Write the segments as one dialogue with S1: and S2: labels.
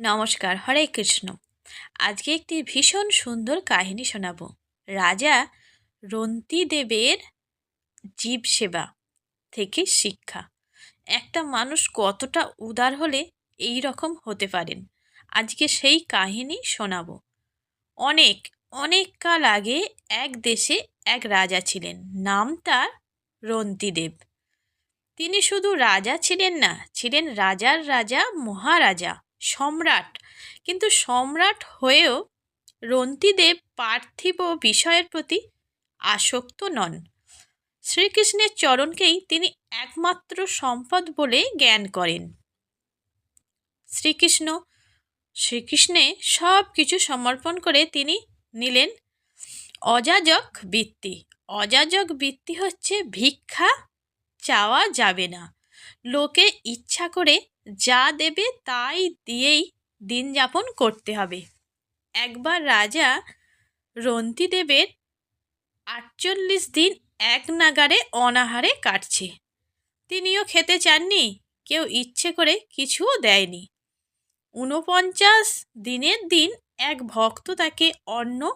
S1: নমস্কার, হরে কৃষ্ণ। আজকে একটি ভীষণ সুন্দর কাহিনী শোনাব। রাজা রন্তিদেবের জীব সেবা থেকে শিক্ষা। একটা মানুষ কতটা উদার হলে এই রকম হতে পারেন? আজকে সেই কাহিনী শোনাব। অনেক অনেক কাল আগে এক দেশে এক রাজা ছিলেন, নাম তার রন্তিদেব। তিনি শুধু রাজা ছিলেন না, ছিলেন রাজার রাজা, মহারাজা। সম্রাট। কিন্তু সম্রাট হয়েও রন্তিদেব পার্থিব বিষয়ের প্রতি আসক্ত নন। শ্রীকৃষ্ণের চরণকেই তিনি একমাত্র সম্পদ বলে জ্ঞান করেন। শ্রীকৃষ্ণ, শ্রীকৃষ্ণে সব কিছু সমর্পণ করে তিনি নিলেন অযাজক বৃত্তি। অযাজক বৃত্তি হচ্ছে ভিক্ষা, চাওয়া যাবে না। লোকে ইচ্ছা করে যা দেবে তাই দিয়েই দিন যাপন করতে হবে। একবার রাজা রন্তিদেবের আটচল্লিশ দিন এক নাগারে অনাহারে কাটছে। তিনিও খেতে চাননি, কেউ ইচ্ছে করে কিছুও দেয়নি। ঊনপঞ্চাশ দিনের দিন এক ভক্ত তাকে অন্ন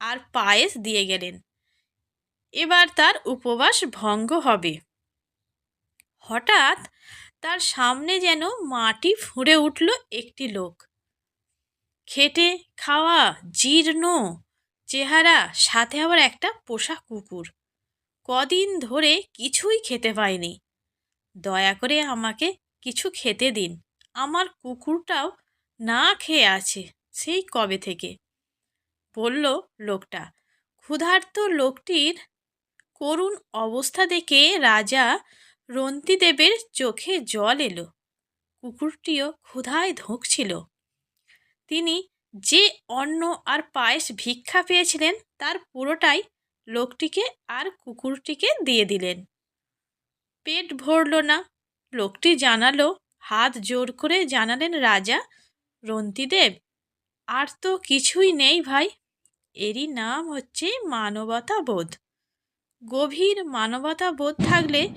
S1: আর পায়েস দিয়ে গেলেন। এবার তার উপবাস ভঙ্গ হবে। হঠাৎ তার সামনে যেন মাটি ফুঁড়ে উঠল একটি লোক। খেটে খাওয়া জীর্ণ চেহারা, সাথে আবার একটা পোষা কুকুর। কদিন ধরে কিছুই খেতে পায়নি দয়া করে আমাকে কিছু খেতে দিন। আমার কুকুরটাও না খেয়ে আছে, সেই কবে থেকে? বলল লোকটা। ক্ষুধার্ত লোকটির করুণ অবস্থা দেখে রাজা রন্তিদেবের চোখে জল এলো। কুকুরটিও ক্ষুধায় ধুঁকছিল। তিনি যে অন্ন আর পায়েস ভিক্ষা পেয়েছিলেন, তার পুরোটাই লোকটিকে আর কুকুরটিকে দিয়ে দিলেন। পেট ভরল না। লোকটি জানালো, হাত জোর করে জানালেন রাজা রন্তিদেব আর তো কিছুই নেই ভাই। এরই নাম হচ্ছে মানবতা বোধ গভীর মানবতা বোধ থাকলে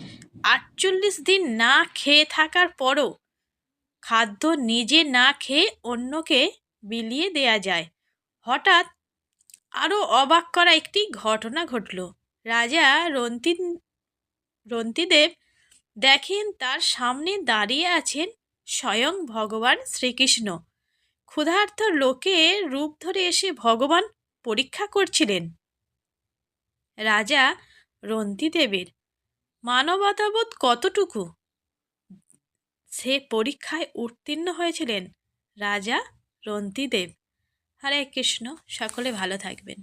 S1: আটচল্লিশ দিন না খেয়ে থাকার পরও খাদ্য নিজে না খেয়ে অন্যকে বিলিয়ে দেয়া যায়। হঠাৎ আরও অবাক করা একটি ঘটনা ঘটল। রাজা রন্তি রন্তিদেব দেখেন তার সামনে দাঁড়িয়ে আছেন স্বয়ং ভগবান শ্রীকৃষ্ণ। ক্ষুধার্ত লোকে রূপ ধরে এসে ভগবান পরীক্ষা করছিলেন। রাজা রন্তিদেবের মানবতাবোধ কতটুকু? সে পরীক্ষায় উত্তীর্ণ হয়েছিলেন রাজা রন্তিদেব। হরে কৃষ্ণ সকলে ভালো থাকবেন।